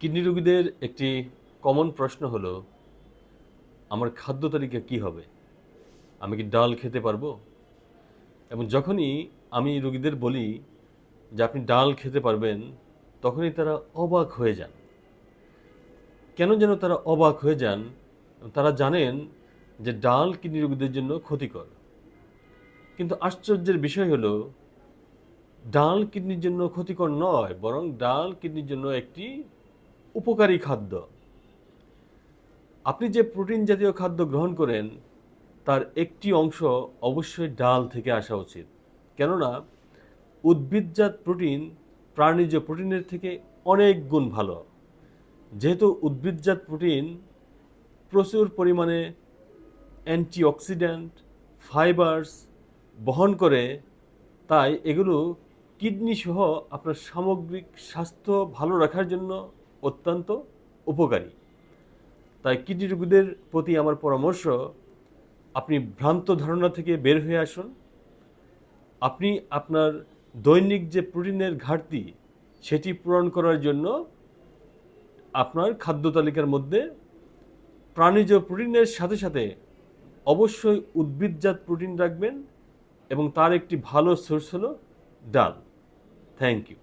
Kidney রোগীদের একটি common প্রশ্ন হলো, আমার খাদ্য তালিকা কী হবে? আমি কি ডাল খেতে পারব? এবং যখনই আমি রোগীদের বলি যে আপনি ডাল খেতে পারবেন, তখনই তারা অবাক হয়ে যান। কেন যেন তারা অবাক হয়ে যান? তারা জানেন যে ডাল কিডনি রোগীদের জন্য ক্ষতিকর। কিন্তু আশ্চর্যের বিষয় হলো, ডাল কিডনির জন্য ক্ষতিকর নয়, বরং ডাল কিডনির জন্য একটি উপকারী খাদ্য। আপনি যে প্রোটিন জাতীয় খাদ্য গ্রহণ করেন, তার একটি অংশ অবশ্যই ডাল থেকে আসা উচিত। কেননা, উদ্ভিদজাত প্রোটিন প্রাণীজ প্রোটিনের থেকে অনেক গুণ ভালো। যেহেতু উদ্ভিদজাত প্রোটিন প্রচুর পরিমাণে অ্যান্টিঅক্সিডেন্ট, ফাইবার্স বহন করে, তাই এগুলো কিডনি সহ আপনার সামগ্রিক স্বাস্থ্য ভালো রাখার জন্য অত্যন্ত উপকারী। তাই কিডনি রোগীদের প্রতি আমার পরামর্শ, আপনি ভ্রান্ত ধারণা থেকে বের হয়ে আসুন। আপনি আপনার দৈনিক যে প্রোটিনের ঘাটতি, সেটি পূরণ করার জন্য আপনার খাদ্য তালিকার মধ্যে প্রাণীজ প্রোটিনের সাথে সাথে অবশ্যই উদ্ভিদজাত প্রোটিন রাখবেন এবং তার একটি ভালো সোর্স হলো ডাল। Thank you.